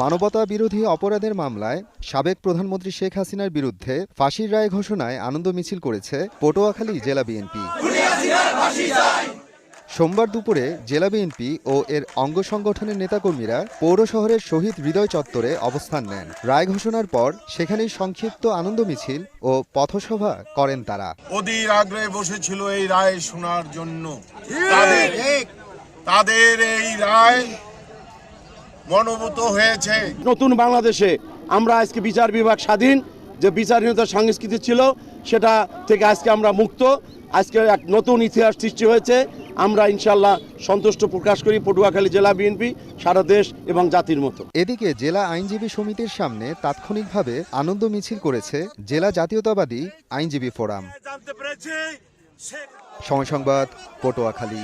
মানবতা বিরোধী অপরাধের মামলায় সাবেক প্রধানমন্ত্রী শেখ হাসিনার বিরুদ্ধে ফাঁসির রায় ঘোষণায় আনন্দ মিছিল করেছে পটুয়াখালী জেলা বিএনপি। সোমবার দুপুরে জেলা বিএনপি ও এর অঙ্গ সংগঠনের নেতাকর্মীরা পৌর শহরের শহীদ হৃদয় চত্বরে অবস্থান নেন। রায় ঘোষণার পর সেখানেই সংক্ষিপ্ত আনন্দ মিছিল ও পথসভা করেন তারা। অধীর আগ্রহে বসেছিল এই রায় শোনার জন্য। তাদের এই রায় মনোভূত হয়েছে। নতুন বাংলাদেশে আমরা আজকে বিচার বিভাগ স্বাধীন যে বিচারহীনতার সংস্কৃতি ছিল সেটা থেকে আজকে আমরা মুক্ত। আজকে এক নতুন ইতিহাস সৃষ্টি হয়েছে। আমরা ইনশাল্লাহ সন্তুষ্ট প্রকাশ করি পটুয়াখালী জেলা বিএনপি সারা দেশ এবং জাতির মতো। এদিকে জেলা আইনজীবী সমিতির সামনে তাৎক্ষণিকভাবে আনন্দ মিছিল করেছে জেলা জাতীয়তাবাদী আইনজীবী ফোরাম। সময় সংবাদ পটুয়াখালী।